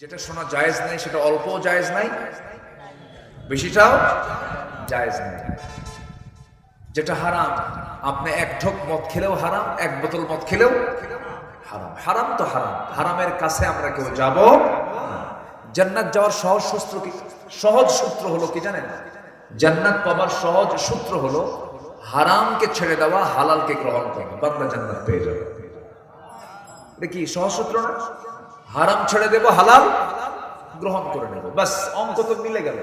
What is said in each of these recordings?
যেটা শোনা জায়েজ নাই, সেটা অল্প জায়েজ নাই, বেশিটাও জায়েজ নাই। যেটা হারাম, আপনি এক ঢোক মদ খেলেও হারাম, এক বোতল মদ খেলেও হারাম। হারাম তো হারাম, হারামের কাছে আমরা কেউ যাব জান্নাত যাওয়ার সহজ সূত্র কি সহজ সূত্র হলো কি জানেন? জান্নাত পাবার সহজ সূত্র হলো হারামকে ছেড়ে দেওয়া, হালালকে গ্রহণ করা। বাংলা জান্নাত পেয়ে যাবে। এটা কি সহজ সূত্র না? হারাম ছেড়ে দেব, হালাল গ্রহণ করে নেব। বাস অঙ্ক তো মিলে গেল।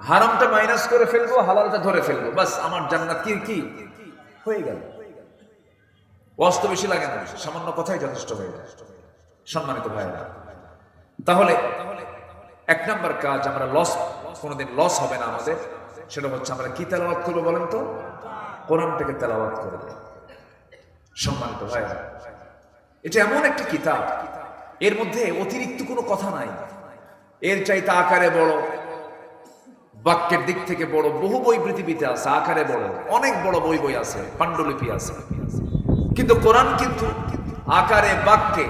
হারামটা মাইনাস করে ফেলব, হালালটা ধরে ফেলব। বাস আমার জান্নাত কি কি? হয়ে গেল। অস্ত বেশি লাগে না সামান্য কথাই যথেষ্ট হয়ে যায়। সম্মানিত ভাইরা তাহলে এক নাম্বার কাজ আমরা লস কোনোদিন লস হবে না আমাদের। সেটা হচ্ছে আমরা কি তেলাওয়াত করব বলেন তো? কোরআন থেকে তেলাওয়াত করব। সম্মানিত ভাইরা এটা এমন একটা কিতাব, এর মধ্যে অতিরিক্ত কোনো কথা নাই। এর চাইতে আকারে বড়, বাক্যের দিক থেকে বড় বহু বই পৃথিবীতে আছে, আকারে বড়। অনেক বড় বই বই আছে, পাণ্ডুলিপি আছে। কিন্তু কোরআন কিন্তু আকারে, বাক্যে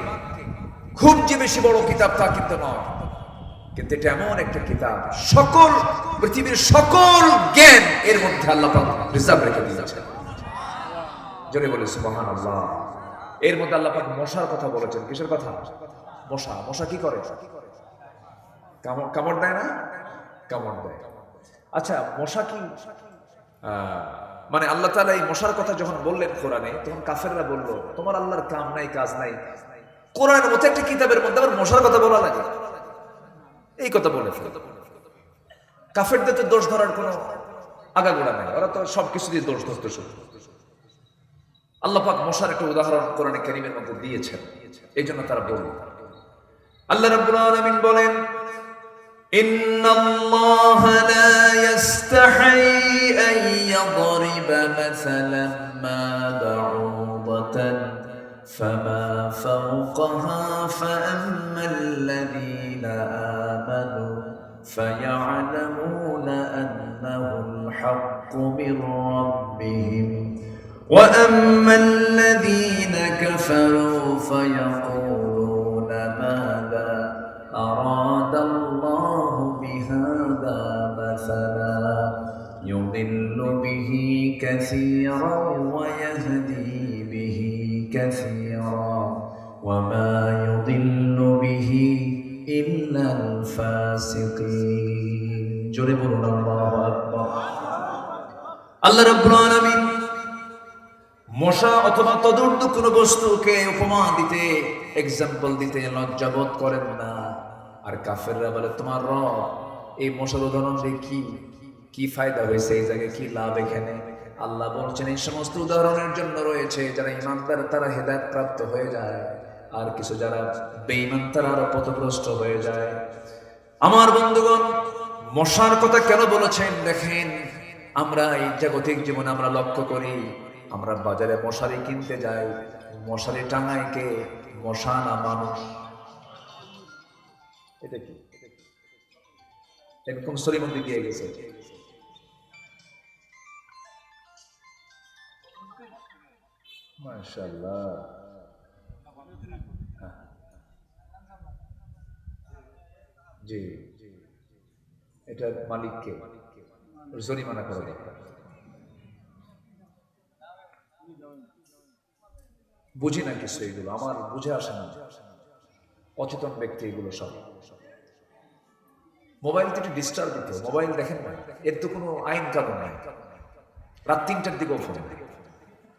খুব যে বেশি বড় কিতাব তা কিন্তু নয়। কিন্তু এটা এমন একটা কিতাব, সকল পৃথিবীর সকল জ্ঞান এর মধ্যে আল্লাহ রিজার্ভ রেখে দিয়েছেন। জোরে বলে আল্লাহ এর মধ্যে আল্লাহ পাক মশার কথা বলেছেন। কিসের কথা? মশা। মশা কি করে? কামড় দেয় না? কামড় দেয়। আচ্ছা মশা কি? মানে আল্লাহ তাআলা এই মশার কথা যখন বললেন কোরআনে, তখন কাফেররা বলল, তোমার আল্লাহর কাম নাই, কাজ নাই। কোরআনের মতো একটা কিতাবের মধ্যে আবার মশার কথা বলা লাগে। এই কথা বলে কাফেরদের তো দোষ ধরার কোনো আগাগোড়া নাই। ওরা তো সবকিছু দিয়ে দোষ ধরতে শুরু আল্লাহ পাক মশার একটা উদাহরণ কোরআনে কারীমের মধ্যে দিয়েছেন এই জন্য তারা বলল আল্লাহ রাব্বুল আলামিন বলেন إن الله لا يستحي أن يضرب مثلا ما بعوضة فما فوقها فأما الذين آمنوا فيعلمون أنه الحق من ربهم وأما الذين كفروا فيقولون ماذا أراد الله بهذا مثلا يضل به كثيرا ويهدي به كثيرا وما يضل به إلا الفاسقين. جرب الله أكبر. الله رب العالمين মশা অথবা তদূর্ধ্ব কোন বস্তুকে উপমা দিতে এক্সাম্পল দিতে লজ্জাবোধ করেন না। আর কাফেররা বলে, তোমার র এই মশার উদাহরণ দিয়ে কি কি ফায়দা হয়েছে? এই জায়গায় কি লাভ এখানে? আল্লাহ বলছেন, এই সমস্ত উদাহরণের জন্য রয়েছে, যারা ইমানদার, তারা হেদায়ত প্রাপ্ত হয়ে যায়। আর কিছু যারা বেঈমান, তারা আরও পথভ্রষ্ট হয়ে যায়। আমার বন্ধুগণ, মশার কথা কেন বলেছেন? দেখেন, আমরা এই জাগতিক জীবনে আমরা লক্ষ্য করি আমরা বাজারে মশারি কিনতে যাই, মশারি টাঙায় কে? মশা না মানুষ এটা কি? এরকম স্তরের মধ্যে গিয়ে গেছে। মাশাআল্লাহ। জি মালিককে, জরিমানা করা দরকার। বুঝি না কিছু এগুলো, আমার বুঝে আসে না। অচেতন ব্যক্তি এগুলো সব। মোবাইল তো একটু ডিস্টার্ব দিত মোবাইল দেখেন না, এর তো কোনো আইন কানুন নাই। রাত তিনটার দিকেও ফোন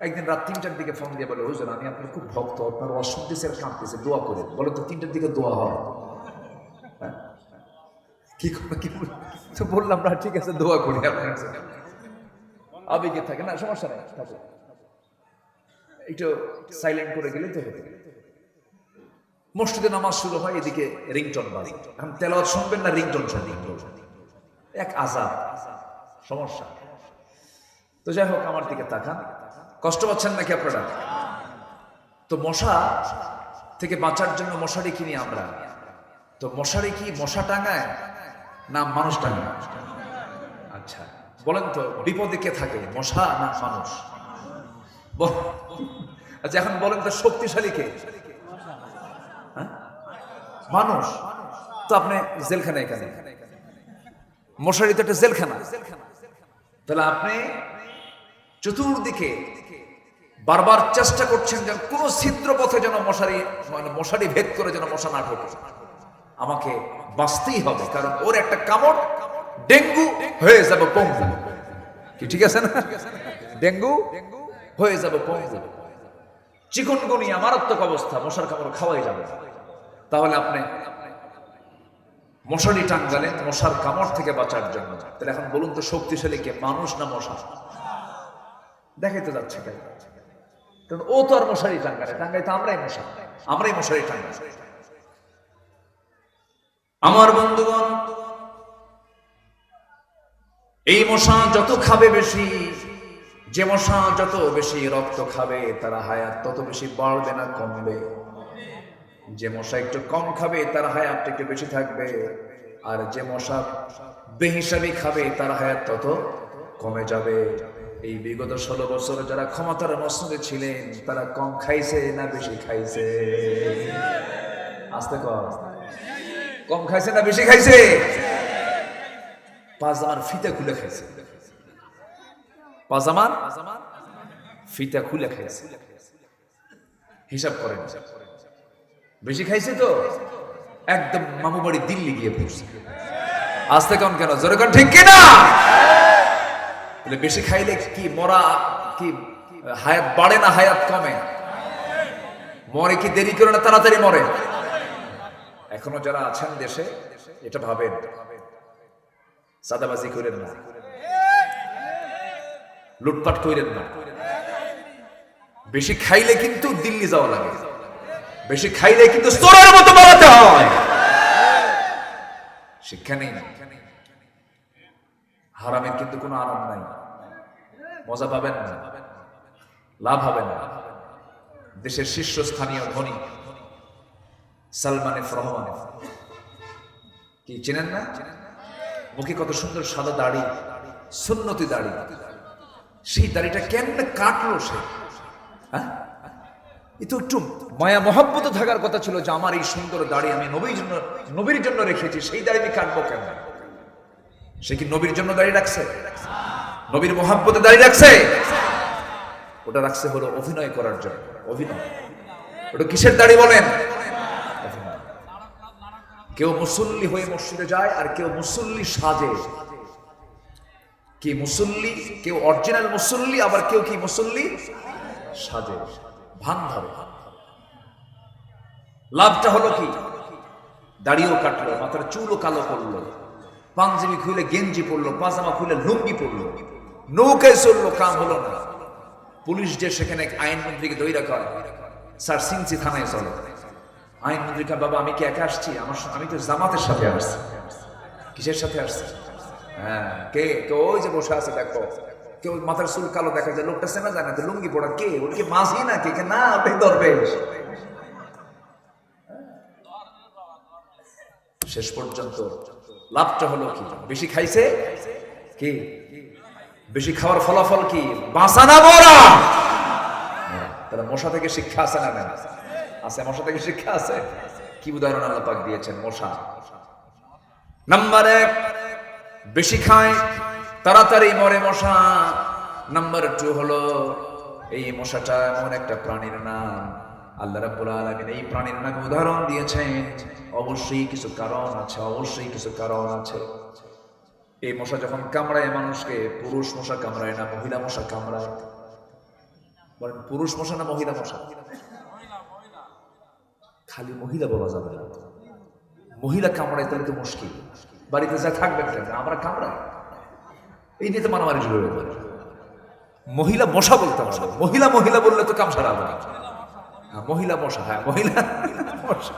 একদিন রাত তিনটার দিকে ফোন দিয়ে বলে, হুজুর, আমি আপনার খুব ভক্ত, আপনার অসুবিধে কাঁদতেছে, দোয়া করে বলে তো তিনটার দিকে দোয়া হয়। হ্যাঁ? কি তো বললাম, না, ঠিক আছে, দোয়া করি আপনার আবেগে থাকে, না, সমস্যা নেই থাকে একটু সাইলেন্ট করে গেলে তো হতে মসজিদে নামাজ শুরু হয়, এদিকে রিংটন বাজে। এখন তেলাওয়াত শুনবেন না, রিংটন শুনবেন এক আজাব সমস্যা। তো যাই হোক, আমার দিকে তাকান। কষ্ট পাচ্ছেন নাকি আপনারা? তো মশা থেকে বাঁচার জন্য মশারি কিনি আমরা। তো মশারি কি মশা টাঙায় না মানুষ টাঙায়? আচ্ছা বলেন তো, বিপদে কে থাকে, মশা না মানুষ? আচ্ছা এখন বলেন তো শক্তিশালী কে? হ্যাঁ? মানুষ। তো আপনি জেলখানা এখানে। মশারি তো একটা জেলখানা। তাহলে আপনি চতুর্দিকে বারবার চেষ্টা করছেন যেন কোন ছিদ্র পথে যেন মশারি মানে মশারি ভেদ করে যেন মশা না ঢোকে। আমাকে বাঁচতেই হবে কারণ ওর একটা কামড় ডেঙ্গু হয়ে যাবে পঙ্গু। কি ঠিক আছে না? ডেঙ্গু ডেঙ্গু হয়ে যাবে পঙ্গু চিকনগুনিয়া মারাত্মক অবস্থা, মশার কামড় খাওয়াই যাবে। তাহলে আপনি মশারি টাঙ্গালেন মশার কামড় থেকে বাঁচার জন্য। তাহলে এখন বলুন তো শক্তিশালী কে, মানুষ না মশা? দেখাইতে যাচ্ছে কেন? কারণ ও তো আর মশারি টাঙ্গালে টাঙ্গাই তো আমরাই মশা। আমরাই মশারি টাঙ্গাই আমার বন্ধুগণ, এই মশা যত খাবে বেশি যে মশা যত বেশি রক্ত খাবে, তারা হায়াত তত বেশি বাড়বে না, কমবে। যে মশা একটু কম খাবে, তার হায়াত একটু বেশি থাকবে। আর যে মশা বেহিসাবি খাবে, তার হায়াত তত কমে যাবে। এই বিগত ষোলো বছর যারা ক্ষমতার মসনদে ছিলেন, তারা কম খাইছে না বেশি খাইছে? আস্তে কম কম খাইছে না বেশি খাইছে? পাজামার ফিতে খুলে খাইছে। পাজামার ফিতা খুলে খাইছে। হিসাব করেন। বেশি খাইছে তো? একদম মামু বাড়ি দিল্লি গিয়ে পড়ছে। আসতে কেমন কেন? জোরে কেন? ঠিক কিনা? বেশি খাইলে কি মরা, কি, হায়াত বাড়ে না হায়াত কমে? মরে কি দেরি করে না তাড়াতাড়ি মরে? এখনও যারা আছেন দেশে, এটা ভাবেন। সাদাবাজি করেন না। লুটপাট করেন না। বেশি খাইলে কিন্তু দিল্লি যাওয়া লাগে। বেশি খাইলে কিন্তু মতো বাড়াতে হয়। শিক্ষা নেই। হারামের কিন্তু কোনো আরাম নাই। মজা পাবেন না। লাভ হবে না। দেশের শীর্ষস্থানীয় ধনী সালমান এফ রহমান। কি, চেনেন না? মুখে কত সুন্দর সাদা দাড়ি, সুন্নতি দাড়ি। সেই দাড়িটা কেমনে কাটলো সে? হ্যাঁ? তো একটু মায়া মহাব্বত থাকার কথা ছিল যে আমার এই সুন্দর দাড়ি আমি নবীর জন্য নবীর জন্য রেখেছি, সেই দাড়ি আমি কাটবো কেন সে কি নবীর জন্য দাড়ি রাখছে? নবীর মহাব্বতে দাড়ি রাখছে? ওটা রাখছে হলো অভিনয় করার জন্য, অভিনয়। ওটা কিসের দাড়ি বলেন। কেউ মুসল্লি হয়ে মসজিদে যায় আর কেউ মুসল্লি সাজে। কি মুসল্লি, কেউ অরিজিনাল মুসল্লি, আবার কেউ কি মুসল্লি? সাজে, ভান ধরে। লাভটা হলো কি? দাড়িও কাটলো, মাথার চুলও কালো করল, পাঞ্জাবি খুলে গেঞ্জি পরলো, পাজামা খুলে লুঙ্গি পরলো, নৌকায় চলল কাম হলো না। পুলিশ যে সেখানে আইনমন্ত্রীকে দৈরা করে স্যার সিনসি থানায় চলো। আইনমন্ত্রীটা বাবা, আমি কি একা আসছি? আমার আমি তো জামাতের সাথে আসছি। কিসের সাথে আসছি? হ্যাঁ কে? কে? ওই যে বসে আছে, দেখো। কেউ মাথার চুল কালো দেখা যায় লোকটা তো লুঙ্গি পড়া, কে? মাঝি না কে? না, ওটাই শেষ পর্যন্ত লাভটা হলো কি? বেশি খাইছে? কি? বেশি খাওয়ার ফলাফল কি? বাঁচা না মরা! তাহলে মশা থেকে শিক্ষা আছে না না আছে, মশা থেকে শিক্ষা আছে? কি উদাহরণ আল্লাহ পাক দিয়েছেন? মশা। নাম্বার এক বেশি খায়, তাড়াতাড়ি মরে মশা। নাম্বার টু হলো, এই মশাটা এমন একটা প্রাণীর নাম। আল্লাহ রাব্বুল আলামিন এই প্রাণীর নামে উদাহরণ দিয়েছেন। অবশ্যই কিছু কারণ আছে, অবশ্যই কিছু কারণ আছে। এই মশা যখন কামড়ায়, মানুষকে পুরুষ মশা কামড়ায় না, মহিলা মশা কামড়ায়? বলেন, পুরুষ মশা না মহিলা মশা? খালি মহিলা বলা যাবে না। মহিলা কামড়ায় তাহলে তো মুশকিল। বাড়িতে যা থাকবেন কেন আমরা কামড়াই। এই নিয়ে তো মারামারি শুরু হয়ে যাবে মহিলা মশা বলতে হবে। মহিলা মহিলা বললে তো কাম সারা হবে হ্যাঁ, মহিলা মশা হ্যাঁ মহিলা মশা।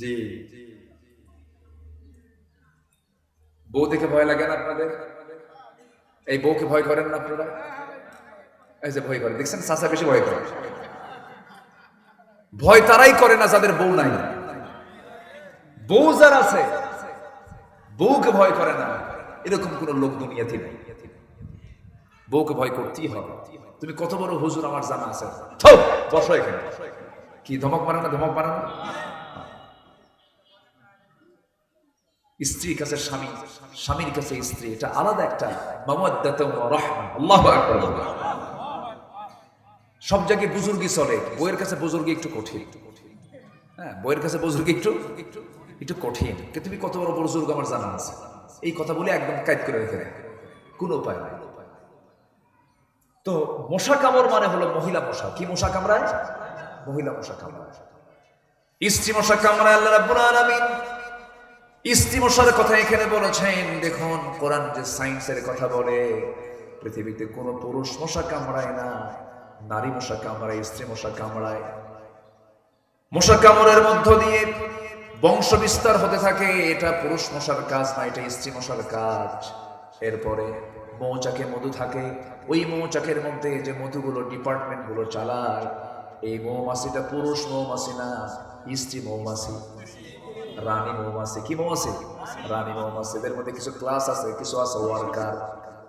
জি। বউ দেখে ভয় লাগে না আপনাদের? এই বউকে ভয় করেন না আপনারা? এই যে ভয় করে দেখছেন? চাচা বেশি ভয় করে। ভয় তারাই করে না যাদের বউ নাই। বউ যার আছে, বউকে ভয় করে না। এরকম কোন লোক দুনিয়াতে নেই। বউকে ভয় করতেই হবে তুমি কত বড় হুজুর আমার জানা আছে। বসো এখানে। কি, ধমক মারে না, ধমক মারে না? স্ত্রীর কাছে স্বামী, স্বামীর কাছে স্ত্রী, এটা আলাদা একটা। সব জায়গায় বুজুর্গি চলে। বইয়ের কাছে বুজুর্গি একটু কঠিন। হ্যাঁ বইয়ের কাছে বুজুর্গি একটু একটু কঠিন। কে তুমি কত বড় বড় বুজুর্গ আমার জানা আছে? এই কথা বলে একদম কাজ করে রেখে দেয়। কোনো উপায় নাই। তো মশা কামড় মানে হলো মহিলা মশা। কি মশা কামড়ায়? মহিলা মশা কামড়ায়। স্ত্রী মশা কামড়ায় আল্লাহ রাব্বুল আলামিন। স্ত্রী মশার কথা এখানে বলেছেন। দেখুন, কোরআন যে সায়েন্সের কথা বলে, পৃথিবীতে কোনো পুরুষ মশা কামড়ায় না, নারী মশা কামড়ায়, স্ত্রী মশা কামড়ায়। মশা কামড়ের মধ্য দিয়ে বংশ বিস্তার হতে থাকে, এটা পুরুষ মশার কাজ না, এটা স্ত্রী মশার কাজ। এরপরে মৌচাকে মধু থাকে, ওই মৌচাকের মধ্যে যে মধুগুলো ডিপার্টমেন্টগুলো চালায়, এই মৌমাছিটা পুরুষ মৌমাছি না, স্ত্রী মৌমাছি। রানী মৌমাছি, কি মৌমাছি? রানী মৌমাছি। এদের মধ্যে কিছু ক্লাস আছে, কিছু আছে ওয়ার্কার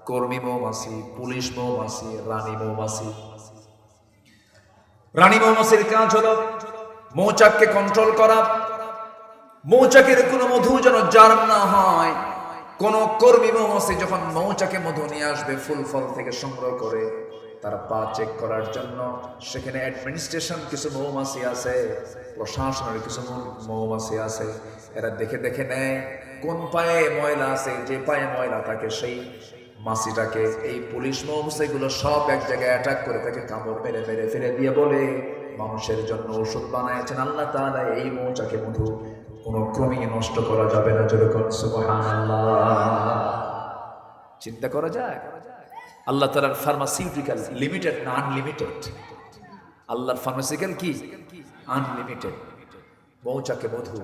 কর্মী মৌমাছি, পুলিশ মৌমাছি, রানী মৌমাছি। রানী মৌমাছির কাজ হলো মৌচাককে কন্ট্রোল করা মৌচাকের কোনো মধু যেন জার্ম না হয়। কোন কর্মী মৌমাছি যখন মৌচাকে মধু নিয়ে আসবে, ফুল ফল থেকে সংগ্রহ করে, তার পা চেক করার জন্য সেখানে অ্যাডমিনিস্ট্রেশন কিছু মৌমাছি আছে, প্রশাসনের কিছু মৌমাছি আছে। এরা দেখে দেখে নেয়, কোন পায়ে ময়লা আছে, যে পায়ে ময়লা থাকে সেই মাসিটাকে এই পুলিশ মৌমাছিগুলো সব এক জায়গায় অ্যাটাক করে তাকে কামড় মেরে মেরে ফেলে দিয়ে বলে, মানুষের জন্য ওষুধ বানাইছেন আল্লাহ তাআলা এই মৌচাকে মধু কোনো ক্রমেই নষ্ট করা যাবে না যেরকম চিন্তা করা যায়? আল্লাহ তালার ফার্মাসিউটিক্যাল লিমিটেড না আনলিমিটেড আল্লাহর ফার্মাসিক্যাল কি? আনলিমিটেড মৌচাকে মধু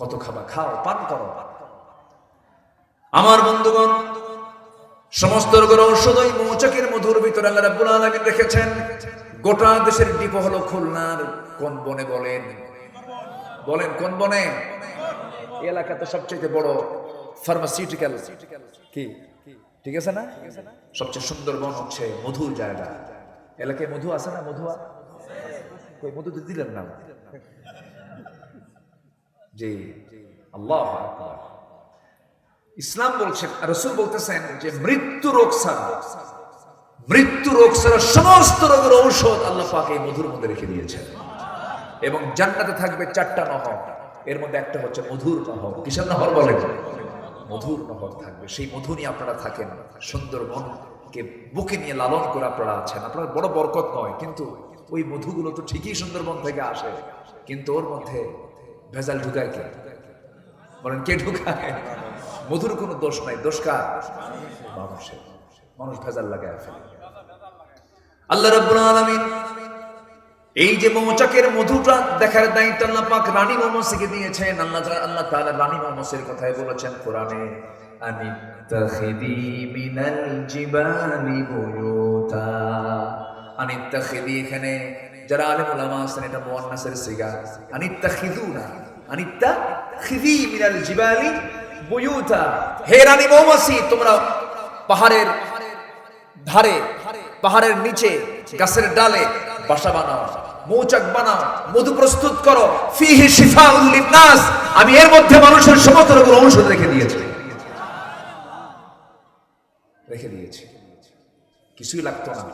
কত খাবা খাও, পান করো। আমার বন্ধুগণ, সমস্ত রোগের ঔষধ মৌচাকের মধুর ভিতরে আল্লাহ রাব্বুল আলামিন রেখেছেন। গোটা দেশের ডিপো হলো খুলনার, কোন বনে বলেন? বলেন, কোন বনে? এই এলাকাতে সবচেয়ে বড় ফার্মাসিউটিক্যাল কি? ঠিক আছে না? সবচেয়ে সুন্দর বন হচ্ছে মধুর জায়গা। এলাকায় মধু আছে না? মধু মধু তো দিলেন না? জি, আল্লাহ ইসলাম বলছেন রসুল বলতেছেন যে মৃত্যু রোগ মৃত্যু রোগ ছাড়া সমস্ত রোগের ঔষধ আল্লাহ পাক মধুর মধ্যে রেখে দিয়েছেন। এবং জান্নাতে থাকবে চারটা নহর। এর মধ্যে একটা হচ্ছে মধুর নহর। কিসের নহর বলে মধুর নহর থাকবে। সেই মধু নিয়ে আপনারা থাকেন। সুন্দরবনকে বুকে নিয়ে লালন করে আপনারা আছেন। আপনার বড় বরকত নয়, কিন্তু ওই মধুগুলো তো ঠিকই সুন্দরবন থেকে আসে। কিন্তু ওর মধ্যে ভেজাল ঢুকায় কে? বলেন, কে ঢুকায়? মধুর কোনো দোষ নাই। দোষ কার? মানুষের। মানুষ ভেজাল লাগায় আল্লাহ রাব্বুল আলামিন এই যে মৌচাকের মধুটা দেখার দায়িত্ব আল্লাহ পাক রানী মৌমাছিকে দিয়েছেন, আল্লাহ আল্লাহ তাআলা রানী মৌমাছির কথাই বলেছেন কোরআনে। আনিত্তাখিদি মিনাল জিবালি বুয়ুতা। আনিত্তাখিদি এখানে যারা আলেম ওলামা আছেন, এটা মুয়ান্নাসের সিগা। আনিত্তাখিদুনা আনিত্তাখিদি মিনাল জিবালি বুয়ুতা। হে রানী মৌমাছি তোমরা পাহাড়ের ধারে, পাহাড়ের নিচে, গাছের ডালে বাসা বানাও। মৌচাক বানাও, মধু প্রস্তুত করো। ফিহি শিফাউল লিন্নাস আমি এর মধ্যে মানুষের সমস্ত রোগের ঔষধ রেখে দিয়েছি। রেখে দিয়েছি। কিছুই লাগতো না।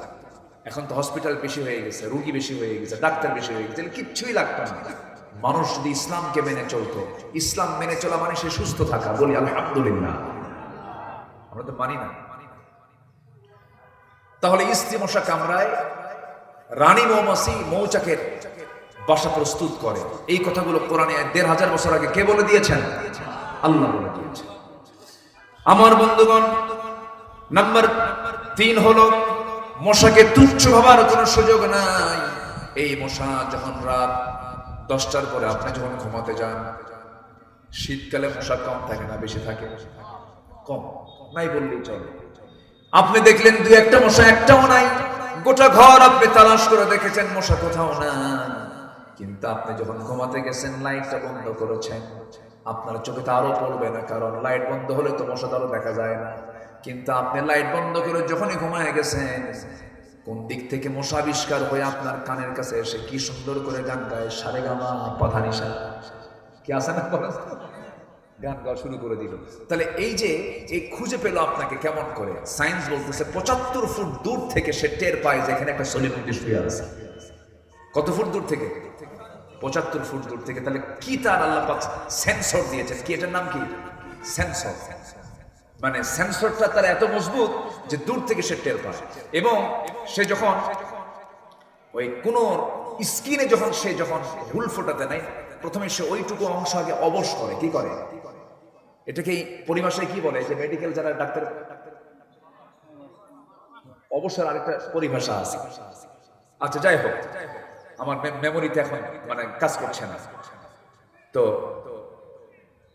এখন তো হসপিটাল বেশি হয়ে গেছে, রুগী বেশি হয়ে গেছে, ডাক্তার বেশি হয়ে গেছে কিচ্ছুই লাগতো না। মানুষ যদি ইসলামকে মেনে চলতো, ইসলাম মেনে চলা মানে সে সুস্থ থাকা, বলি আলহামদুলিল্লাহ। আমরা তো মানি না। তাহলে স্ত্রী মশা কামড়ায় রানী মৌমাছি মৌচাকের বাসা প্রস্তুত করে। এই কথাগুলো কোরআনে দেড় হাজার বছর আগে কে বলে দিয়েছেন? আল্লাহ বলে দিয়েছেন। আমার বন্ধুগণ, নাম্বার তিন হলো, মশাকে তুচ্ছ ভাবার কোনো সুযোগ নাই। এই মশা যখন রাত দশটার পরে আপনি যখন ঘুমাতে যান, শীতকালে মশা কম থাকে না, বেশি থাকে। কম, নাই বললেই চলে। আপনি দেখলেন দুই একটা মশা, একটাও নাই। গোটা ঘর আপনি তালাশ করে দেখেছেন, মশা কোথাও না। কিন্তু আপনি যখন ঘুমাতে গেছেন, লাইটটা বন্ধ করেছেন। আপনার চোখে তো আরও পড়বে না, কারণ লাইট বন্ধ হলে তো মশা তো দেখা যায় না। কিন্তু আপনি লাইট বন্ধ করে যখনই ঘুমায় গেছেন, কোন দিক থেকে মশা আবিষ্কার হয়ে আপনার কানের কাছে এসে কি সুন্দর করে গান গায় সারে গামা পাধানিসা। কি আছে না? গান গাওয়া শুরু করে দিল। তাহলে এই যে, এই খুঁজে পেল আপনাকে কেমন করে? সায়েন্স বলতেছে পঁচাত্তর ফুট দূর থেকে সে টের পায় যেখানে একটা সলিমুদ্দি শুয়ে আছে। কত ফুট দূর থেকে? পঁচাত্তর ফুট দূর থেকে। তাহলে কি তার আল্লাহ সেন্সর দিয়েছেন? কি এটার নাম কি? সেন্সর মানে সেন্সরটা তার এত মজবুত যে দূর থেকে সে টের পায়। এবং সে যখন ওই কোন স্কিনে যখন সে যখন হুল ফোটাতে নেয়, প্রথমে সে ওইটুকু অংশ আগে অবশ করে। কি করে? এটাকে পরিভাষায় কি বলে? যে মেডিকেল যারা ডাক্তার অবসর আরেকটা পরিভাষা আছে। আচ্ছা যাই হোক। আমার মেমোরিতে এখন মানে কাজ করছে না। তো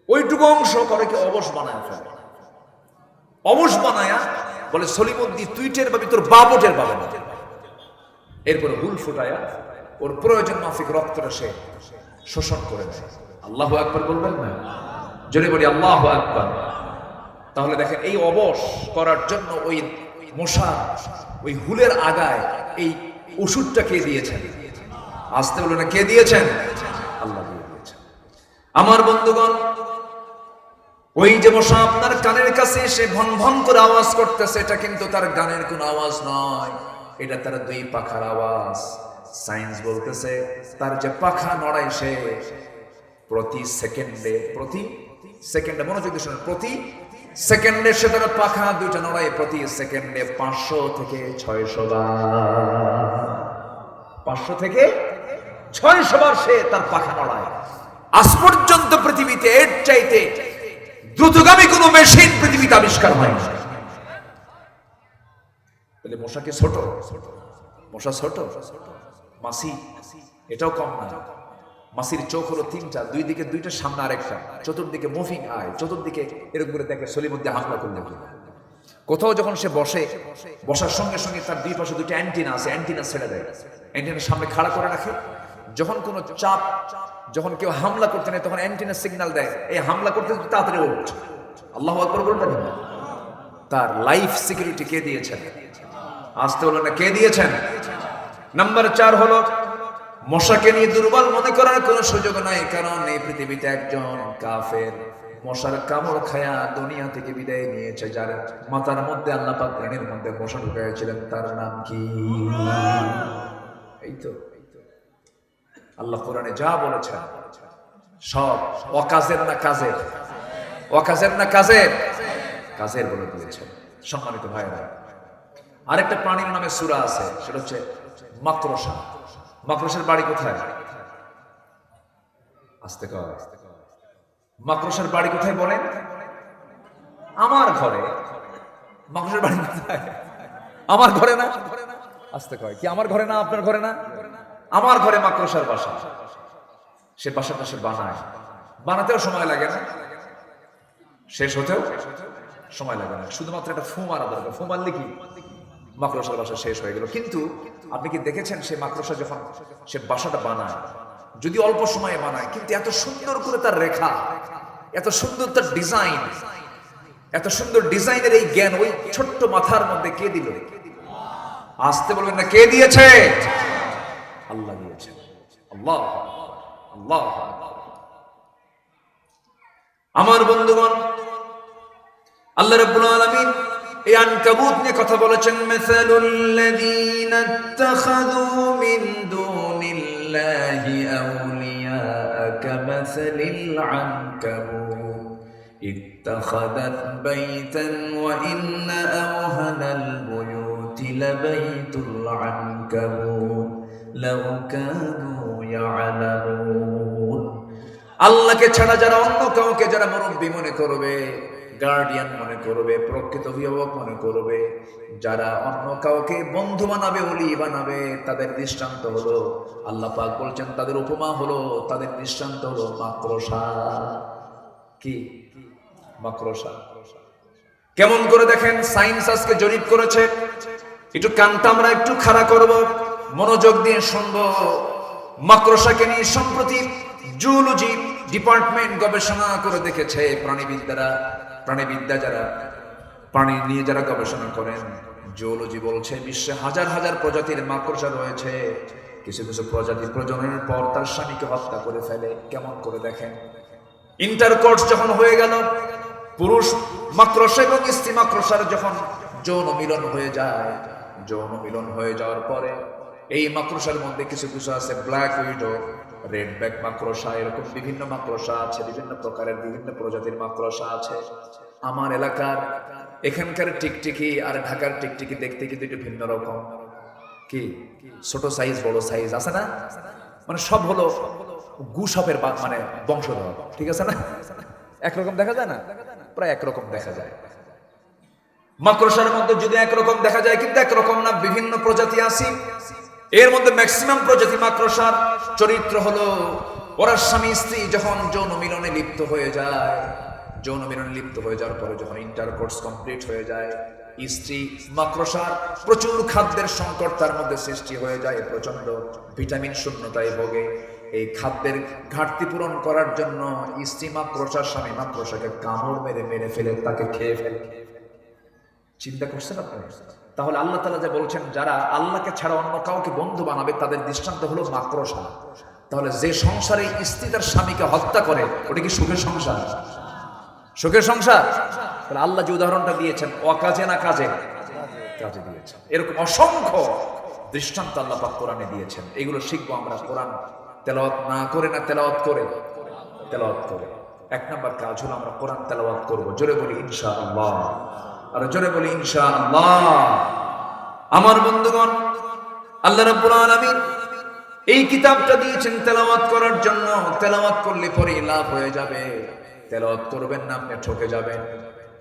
ওইটুকু অংশ করে কি অবশ বানায় ফেলে? অবশ বানায়া বলে, সলিমুদ্দি তুইটের পাবি, তোর বাবটের না। এরপরে হুল ফুটায়া ওর প্রয়োজন মাফিক রক্তটা সে শোষণ করে দেয় আল্লাহ আকবর বলবেন না? জোরে বলি, আল্লাহ আকবর। তাহলে দেখেন, এই অবশ করার জন্য ওই মশা, ওই হুলের আগায় এই ওষুধটা কে দিয়েছেন? আসতে বলে না, কে দিয়েছেন? আল্লাহ দিয়ে দিয়েছেন। আমার বন্ধুগণ, ওই যে মশা আপনার কানের কাছে এসে ভন ভন করে আওয়াজ করতেছে, এটা কিন্তু তার গানের কোনো আওয়াজ নয়। এটা তার দুই পাখার আওয়াজ। সায়েন্স বলতেছে, তার যে পাখা নড়াই সে প্রতি সেকেন্ডে, প্রতি সেকেন্ডে মনোযোগ দিয়ে শুনুন, প্রতি সেকেন্ডে সে তার পাখা দুইটা নড়াই প্রতি সেকেন্ডে পাঁচশো থেকে ছয়শো পাঁচশো থেকে ছয়শো বার সে তার পাখা নড়ায়। আজ পর্যন্ত পৃথিবীতে এর চাইতে দ্রুতগামী কোনো মেশিন পৃথিবীতে আবিষ্কার হয়নি। তাহলে মশাকে ছোট? মশা ছোট? মাসি, এটাও কম না। মাসির চোখ হলো তিনটা, দুই দিকে দুইটা, সামনে আরেকটা। চতুর্দিকে মুভিং আয় চতুর্দিকে এরকম করে দেখে শরীর মধ্যে হামলা করলে কোথাও যখন সে বসে, বসার সঙ্গে সঙ্গে তার দুই পাশে দুটো অ্যান্টিনা আছে অ্যান্টিনা ছেড়ে দেয়। অ্যান্টিনার সামনে খাড়া করে রাখে। যখন কোনো চাপ, যখন কেউ হামলা করতে নেয়, তখন অ্যান্টিনা সিগন্যাল দেয়। এই হামলা করতে তাড়াতাড়ি ওঠ আল্লাহ আকবর বলবেন? তার লাইফ সিকিউরিটি কে দিয়েছেন? আসতে হলো না, কে দিয়েছেন? নাম্বার চার হলো মশাকে নিয়ে দুর্বল মনে করার কোনো সুযোগ নাই, কারণ এই পৃথিবীতে একজন কাফের মশার কামড় খায়া দুনিয়া থেকে বিদায় নিয়েছে, যার মাথার মধ্যে আল্লাহ পাক প্রাণীর মধ্যে মশা ঢুকাইছিলেন তার নাম কি? এই তো আল্লাহ কোরআনে যা বলেছেন, সব অকাজের না কাজের? অকাজের না কাজের? কাজের বলে দিয়েছেন। সম্মানিত ভাইরা আরেকটা প্রাণীর নামে সুরা আছে, সেটা হচ্ছে মাকড়সা। মাকড়সার বাড়ি কোথায়? আসতে কর। মাকড়সার বাড়ি কোথায় বলেন? আমার ঘরে। মাকড়সার বাড়ি কোথায়? আমার ঘরে না? আসতে কয় কি আমার ঘরে না, আপনার ঘরে না? আমার ঘরে মাকড়সার বাসা। সে বাসাটা সে বানায়। বানাতেও সময় লাগে না। শেষ হতেও সময় লাগে না। শুধুমাত্র একটা ফু মারা দরকার ফু মারলে মাকড়সার বাসা শেষ হয়ে গেল। কিন্তু আপনি কি দেখেছেন সে মাকড়সা যখন সে বাসাটা বানায়? যদি অল্প সময়ে বানায়, কিন্তু এত সুন্দর করে তার রেখা, এত সুন্দর তার ডিজাইন, এত সুন্দর ডিজাইনের এই জ্ঞান ওই ছোট্ট মাথার মধ্যে কে দিল? আসতে বলবেন না, কে দিয়েছে? আল্লাহ দিয়েছে। আল্লাহ আল্লাহ। আমার বন্ধুগণ, আল্লাহ রাব্বুল আলামিন এই আনকাবুত নিয়ে কথা বলেছেন মাসালুল লাযীনা ইত্তাখাযু মিন দুনিল্লাহি আউলিয়া কামাসালিল আনকাবুত اتخذت بيتا وإن أوهن البيوت لبيت العنكبوت لو كانوا يعلمون আল্লাহকে ছাড়া যারা অন্য কাউকে যারা মুরব্বী মনে করবে গার্ডিয়ান মনে করবে, প্রকৃত অভিভাবক মনে করবে, যারা অন্য কাউকে বন্ধু বানাবে, অলি বানাবে, তাদের দৃষ্টান্ত হলো, আল্লাহ পাক বলছেন, তাদের উপমা হলো, তাদের দৃষ্টান্ত হলো মাকড়সা। কি? মাকড়সা। কেমন করে দেখেন সায়েন্স আজকে জরিপ করেছে। একটু কানটা আমরা একটু খাড়া করব, মনোযোগ দিয়ে শুনব। মাকড়সাকে নিয়ে সম্প্রতি জুলজি ডিপার্টমেন্ট গবেষণা করে দেখেছে প্রাণীবিদ্যারা। প্রাণীবিদ্যা যারা, প্রাণী নিয়ে যারা গবেষণা করেন জিওলজি বলছে বিশ্বে হাজার হাজার প্রজাতির মাকড়সা রয়েছে। কিছু কিছু প্রজাতির প্রজননের পর তার স্বামীকে হত্যা করে ফেলে। কেমন করে দেখেন? ইন্টারকোর্স যখন হয়ে গেল, পুরুষ মাকড়সা এবং স্ত্রী মাকড়সার যখন যৌন মিলন হয়ে যায়, যৌন মিলন হয়ে যাওয়ার পরে এই মাকড়সার মধ্যে কিছু কিছু আছে ব্ল্যাক উইডো রেড ব্যাক মাকড়সা, এরকম বিভিন্ন মাকড়সা আছে, বিভিন্ন প্রকারের, বিভিন্ন প্রজাতির মাকড়সা আছে। আমার এলাকার এখানকার টিকটিকি আর ঢাকার টিকটিকি দেখতে কিন্তু একটু ভিন্ন রকম। কি? ছোট সাইজ বড় সাইজ আছে না? মানে সব হলো গুসাপের মানে বংশধর, ঠিক আছে না? একরকম দেখা যায় না? প্রায় একরকম দেখা যায়। মাকড়সার মধ্যে যদি একরকম দেখা যায়, কিন্তু একরকম না, বিভিন্ন প্রজাতি আছে। এর মধ্যে ম্যাক্সিমাম প্রজাতি মাকড়সার চরিত্র হলো ওরা স্বামী স্ত্রী যখন যৌন মিলনে লিপ্ত হয়ে যায়, যৌন মিলনে লিপ্ত হয়ে যাওয়ার পরে যখন ইন্টারকোর্স কমপ্লিট হয়ে যায় স্ত্রী মাকড়সার প্রচুর খাদ্যের সংকট তার মধ্যে সৃষ্টি হয়ে যায় প্রচণ্ড ভিটামিন শূন্যতায় ভোগে। এই খাদ্যের ঘাটতি পূরণ করার জন্য স্ত্রী মাকড়সার স্বামী মাকড়সাকে কামড় মেরে মেরে ফেলে, তাকে খেয়ে ফেলে। চিন্তা করছেন আপনি তাহলে আল্লাহ তালা যা বলছেন, যারা আল্লাহকে ছাড়া অন্য কাউকে বন্ধু বানাবে, তাদের দৃষ্টান্ত হলো মাকড়সা। তাহলে যে সংসারে স্ত্রী তার স্বামীকে হত্যা করে, ওটা কি সুখের সংসার? সুখের সংসার? তাহলে আল্লাহ যে উদাহরণটা দিয়েছেন, অকাজে না কাজে? কাজে দিয়েছেন। এরকম অসংখ্য দৃষ্টান্ত আল্লাহ পাক কোরআনে দিয়েছেন। এগুলো শিখব আমরা কোরআন তেলাওয়াত না করে না তেলাওয়াত করে? তেলাওয়াত করে। এক নাম্বার কাজ হলো আমরা কোরআন তেলাওয়াত করব। জোরে বলি ইনশা আল্লাহ আর জোরে বলি ইনশা আল্লাহ আমার বন্ধুগণ, আল্লাহ রাব্বুল আলামিন এই কিতাবটা দিয়েছেন তেলাওয়াত করার জন্য। তেলাওয়াত করলে পরে লাভ হয়ে যাবে। তেলাওয়াত করবেন না, আপনি ঠকে যাবেন।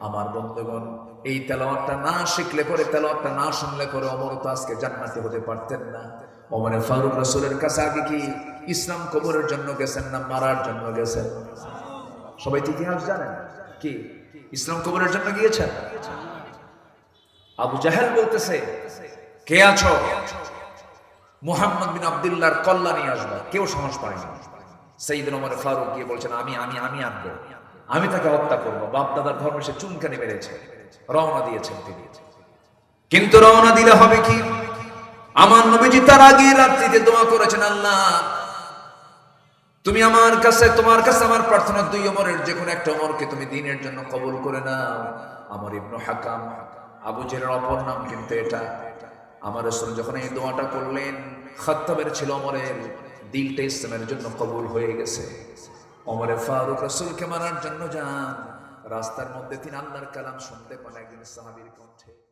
আমার বন্ধুগণ, এই তেলাওয়াতটা না শিখলে পরে, তেলাওয়াতটা না শুনলে পরে অমর তো আজকে জান্নাতি হতে পারতেন না। ওমরে ফারুক রাসূলের কাছে আগে কি ইসলাম কবরের জন্য গেছেন না মারার জন্য গেছেন? সবাই ইতিহাস জানেন। কি? ইসলাম কবরের জন্য গিয়েছেন? আবু জাহেল বলতেছে, কে আছো? মুহাম্মদ বিন আব্দুল্লাহর কেউ সাহস পায় না। সেইদিন ওমর ফারুক গিয়ে বলছেন, আমি আমি আমি আনব। আমি তাকে হত্যা করব। বাপ দাদার ধর্মে সে চুনকানি মেরেছে। রওনা দিয়েছেন তিনি। কিন্তু রওনা দিলে হবে কি? আমার নবীজি তার আগে রাত্রিতে দোয়া করেছেন, আল্লাহ তুমি আমার কাছে, তোমার কাছে আমার প্রার্থনা দুই অমরের যে কোনো একটা অমরকে তুমি দিনের জন্য কবল করে নাও। আমার ইবনু হাকাম, আবু জেলের অপর নাম কিন্তু এটা। আমার রসুল যখন এই দোয়াটা করলেন, খাত্তাবের ছিল অমরের, দিলটা ইসলামের জন্য কবুল হয়ে গেছে। অমরে ফারুক রসুলকে মারার জন্য যান। রাস্তার মধ্যে তিনি আল্লাহর কালাম শুনতে পান একজন সাহাবীর কণ্ঠে।